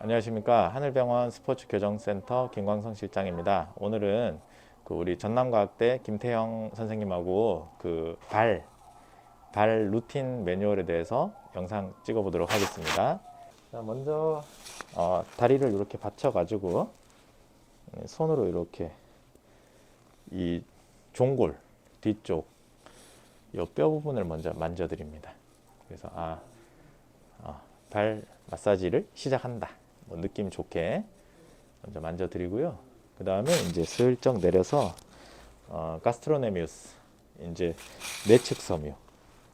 안녕하십니까 하늘병원 스포츠 교정센터 김광성 실장입니다. 오늘은 그 우리 전남과학대 김태형 선생님하고 그 발, 발 루틴 매뉴얼에 대해서 영상 찍어보도록 하겠습니다. 자, 먼저 어, 다리를 이렇게 받쳐가지고 네, 손으로 이렇게 이 종골 뒤쪽 이 뼈 부분을 먼저 만져드립니다. 그래서 아, 어, 발 마사지를 시작한다. 뭐 느낌 좋게 먼저 만져드리고요. 그 다음에 이제 슬쩍 내려서 어, 가스트로네미우스 이제 내측 섬유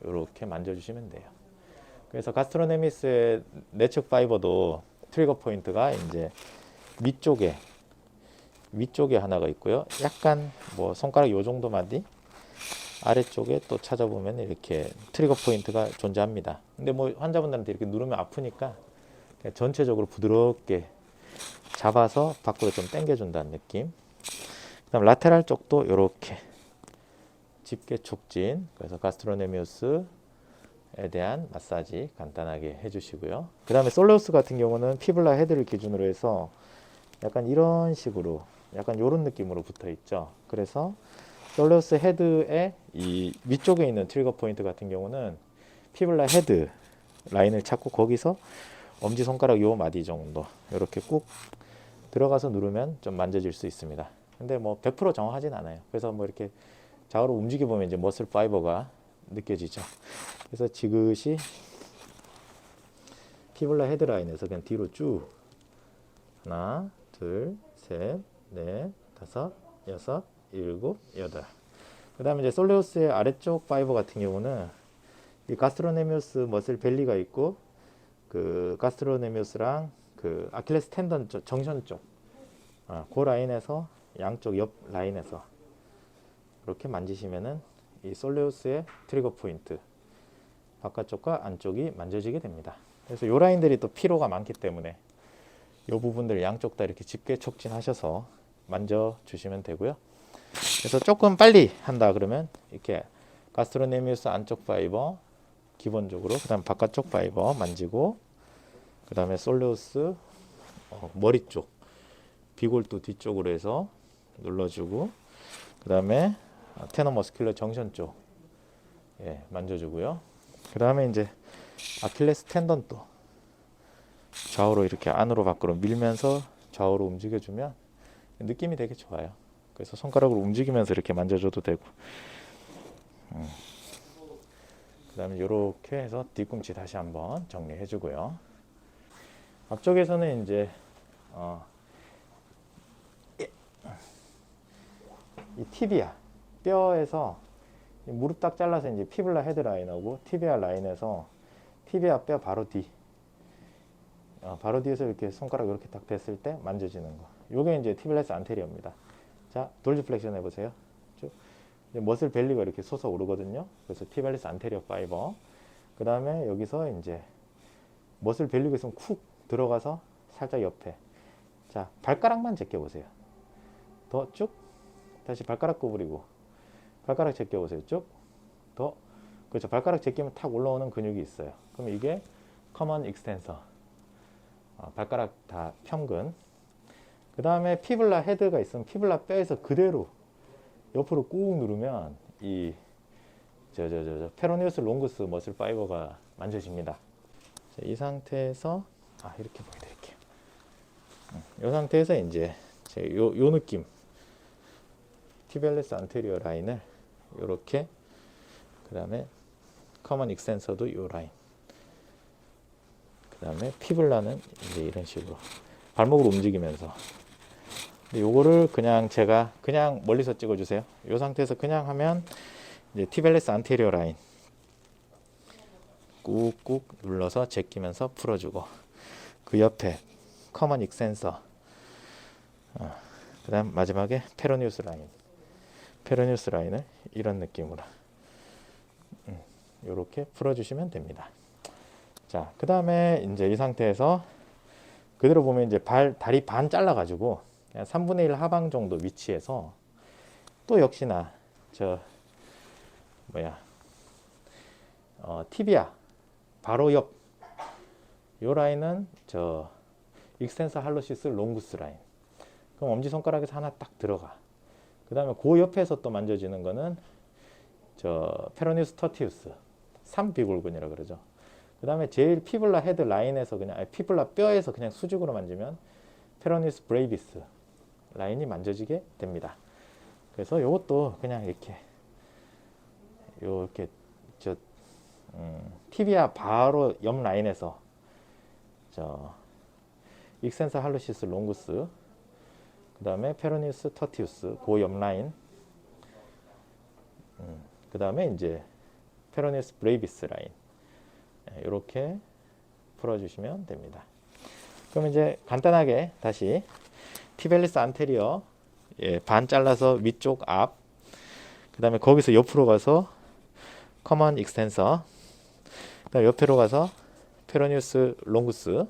이렇게 만져주시면 돼요. 그래서 가스트로네미스의 내측 파이버도 트리거 포인트가 이제 위쪽에 위쪽에 하나가 있고요. 약간 뭐 손가락 요 정도만 뒤 아래쪽에 또 찾아보면 이렇게 트리거 포인트가 존재합니다. 근데 뭐 환자분들한테 이렇게 누르면 아프니까 전체적으로 부드럽게 잡아서 밖으로 좀 당겨준다는 느낌. 그 다음 라테랄 쪽도 이렇게 집게 촉진. 그래서 가스트로네미우스에 대한 마사지 간단하게 해주시고요. 그 다음에 솔로스 같은 경우는 피블라 헤드를 기준으로 해서 약간 이런 식으로 약간 이런 느낌으로 붙어 있죠. 그래서 솔로스 헤드의 이 위쪽에 있는 트리거 포인트 같은 경우는 피블라 헤드 라인을 찾고 거기서 엄지 손가락 요 마디 정도 이렇게 꾹 들어가서 누르면 좀 만져질 수 있습니다. 근데 뭐 100% 정확하진 않아요. 그래서 뭐 이렇게 좌우로 움직여 보면 이제 머슬 파이버가 느껴지죠. 그래서 지그시 피블라 헤드 라인에서 그냥 뒤로 쭉 하나, 둘, 셋, 넷, 다섯, 여섯, 일곱, 여덟. 그다음에 이제 솔레우스의 아래쪽 파이버 같은 경우는 이 가스트로네미우스 머슬 벨리가 있고 그 가스트로네미우스랑 그 아킬레스 텐던 쪽, 정션 쪽, 아, 그 라인에서 양쪽 옆 라인에서 이렇게 만지시면은 이 솔레우스의 트리거 포인트 바깥쪽과 안쪽이 만져지게 됩니다. 그래서 요 라인들이 또 피로가 많기 때문에 요 부분들 양쪽 다 이렇게 집게 촉진하셔서 만져 주시면 되고요. 그래서 조금 빨리 한다 그러면 이렇게 가스트로네미우스 안쪽 파이버 기본적으로 그다음 바깥쪽 파이버 만지고 그 다음에 솔레우스 어, 머리 쪽 비골두 뒤쪽으로 해서 눌러주고 그 다음에 테너 머스큘러 정션 쪽 예, 만져주고요. 그 다음에 이제 아킬레스 텐던 또 좌우로 이렇게 안으로 밖으로 밀면서 좌우로 움직여주면 느낌이 되게 좋아요. 그래서 손가락으로 움직이면서 이렇게 만져줘도 되고. 음. 그 다음에 이렇게 해서 뒤꿈치 다시 한번 정리해 주고요. 앞쪽에서는 이제 어, 이- 이 티비아 뼈에서 이 무릎 딱 잘라서 이제 피블라 헤드 라인하고 티비아 라인에서 티비아 뼈 바로 뒤 어, 바로 뒤에서 이렇게 손가락 이렇게 딱 댔을 때 만져지는 거. 요게 이제 티블레스 안테리어입니다. 자, 돌즈 플렉션 해보세요. 쭉. 머슬 벨리가 이렇게 솟아 오르거든요. 그래서 티블레스 안테리어 파이버. 그 다음에 여기서 이제 머슬 벨리가 있으면 쿡 들어가서 살짝 옆에. 자, 발가락만 제껴보세요. 더 쭉. 다시 발가락 구부리고. 발가락 제껴보세요. 쭉. 더. 그렇죠. 발가락 제끼면 탁 올라오는 근육이 있어요. 그럼 이게 커먼 익스텐서. 어, 발가락 다 평근. 그 다음에 피블라 헤드가 있으면 피블라 뼈에서 그대로 옆으로 꾹 누르면 이 저 저 저저 페로니우스 롱구스 머슬 파이버가 만져집니다. 자, 이 상태에서 아 이렇게 보여드릴게요. 음, 이 상태에서 이제 제 요, 요 느낌. 티벨레스 안테리어 라인을 이렇게 그 다음에 커먼 익센서도 요 라인. 그 다음에 피블라는 이제 이런 식으로 발목을 움직이면서. 요거를 그냥 제가 그냥 멀리서 찍어 주세요. 요 상태에서 그냥 하면 이제 티벨레스 안테리어 라인 꾹꾹 눌러서 제끼면서 풀어주고 그 옆에 커먼 익센서. 어, 그 다음 마지막에 페로니우스 라인. 페로니우스 라인을 이런 느낌으로. 음, 요렇게 풀어주시면 됩니다. 자, 그 다음에 이제 이 상태에서 그대로 보면 이제 발, 다리 반 잘라 가지고 그냥 3분의 1 하방 정도 위치에서 또 역시나 저 뭐야? 어, 티비아 바로 옆 요 라인은 저 익스텐서 할로시스 롱구스 라인. 그럼 엄지 손가락에서 하나 딱 들어가. 그 다음에 그 옆에서 또 만져지는 거는 저 페로니우스 터티우스 3비골근이라 그러죠. 그 다음에 제일 피블라 헤드 라인에서 그냥 아니, 피블라 뼈에서 그냥 수직으로 만지면 페로니우스 브레이비스 라인이 만져지게 됩니다. 그래서 이것도 그냥 이렇게 요렇게 저 음, 티비아 바로 옆 라인에서 저 익센사 할로시스 롱구스 그 다음에 페로니우스 터티우스 그옆 라인 음, 그 다음에 이제 페로니우스 브레이비스 라인 이렇게 풀어주시면 됩니다. 그럼 이제 간단하게 다시 티벨리스 안테리어 예, 반 잘라서 위쪽 앞, 그 다음에 거기서 옆으로 가서 커먼 익스텐서, 그 다음에 옆으로 가서 페로니우스 롱구스,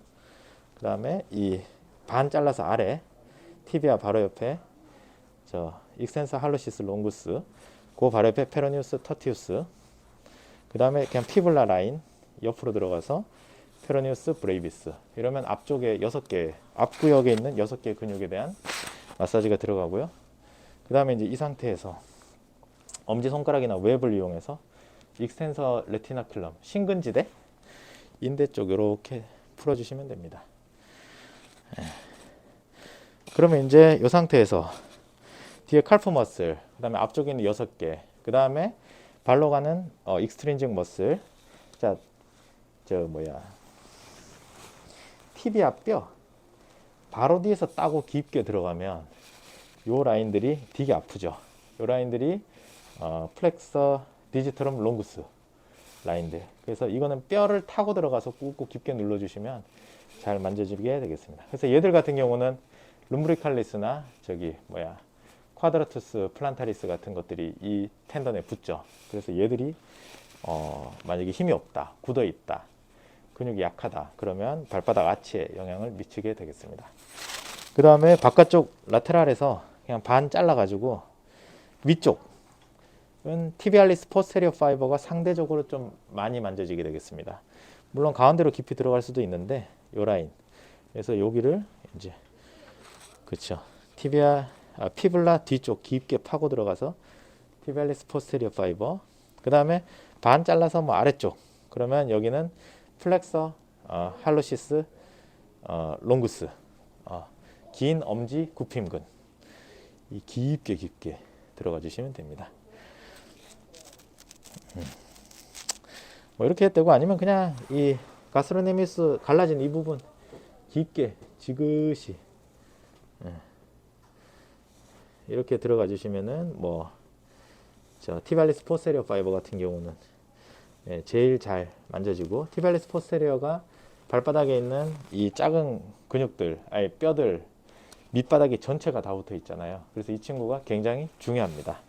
그 다음에 이 반 잘라서 아래 티비아 바로 옆에 저 익스텐서 할로시스 롱구스, 그 바로 옆에 페로니우스 터티우스, 그 다음에 그냥 피블라 라인 옆으로 들어가서 페로니우스 브레이비스 이러면 앞쪽에 여섯 개 앞구역에 있는 여섯 개 근육에 대한 마사지가 들어가고요. 그 다음에 이제 이 상태에서 엄지 손가락이나 웹을 이용해서 익스텐서 레티나클럼 신근지대 인대 쪽 이렇게 풀어주시면 됩니다. 예. 그러면 이제 이 상태에서 뒤에 칼프 머슬, 그 다음에 앞쪽에 있는 여섯 개, 그 다음에 발로 가는 어, 익스트린직 머슬, 자, 저 뭐야, 티비아 뼈 바로 뒤에서 따고 깊게 들어가면 요 라인들이 되게 아프죠. 요 라인들이 어, 플렉서 디지털럼 롱구스 라인들. 그래서 이거는 뼈를 타고 들어가서 꾹꾹 깊게 눌러주시면 잘 만져지게 되겠습니다. 그래서 얘들 같은 경우는 룸브리칼리스나 저기 뭐야 쿼드라투스 플란타리스 같은 것들이 이 텐던에 붙죠. 그래서 얘들이 어, 만약에 힘이 없다, 굳어 있다, 근육이 약하다, 그러면 발바닥 아치에 영향을 미치게 되겠습니다. 그 다음에 바깥쪽 라테랄에서 그냥 반 잘라 가지고 위쪽 은 티비알리스 포스테리어 파이버가 상대적으로 좀 많이 만져지게 되겠습니다. 물론 가운데로 깊이 들어갈 수도 있는데 요 라인. 그래서 여기를 이제 그렇죠. 티비아 아, 피블라 뒤쪽 깊게 파고 들어가서 티비알리스 포스테리어 파이버. 그 다음에 반 잘라서 뭐 아래쪽. 그러면 여기는 플렉서 어, 할로시스 어, 롱구스. 어, 긴 엄지 구핌근. 이 깊게 깊게 들어가 주시면 됩니다. 음. 뭐 이렇게 되고 아니면 그냥 이 가스로네미스 갈라진 이 부분 깊게 지그시 예. 이렇게 들어가 주시면은 뭐 저 티발리스 포스테리어 파이버 같은 경우는 예, 제일 잘 만져지고 티발리스 포스테리어가 발바닥에 있는 이 작은 근육들 아니 뼈들 밑바닥이 전체가 다 붙어 있잖아요. 그래서 이 친구가 굉장히 중요합니다.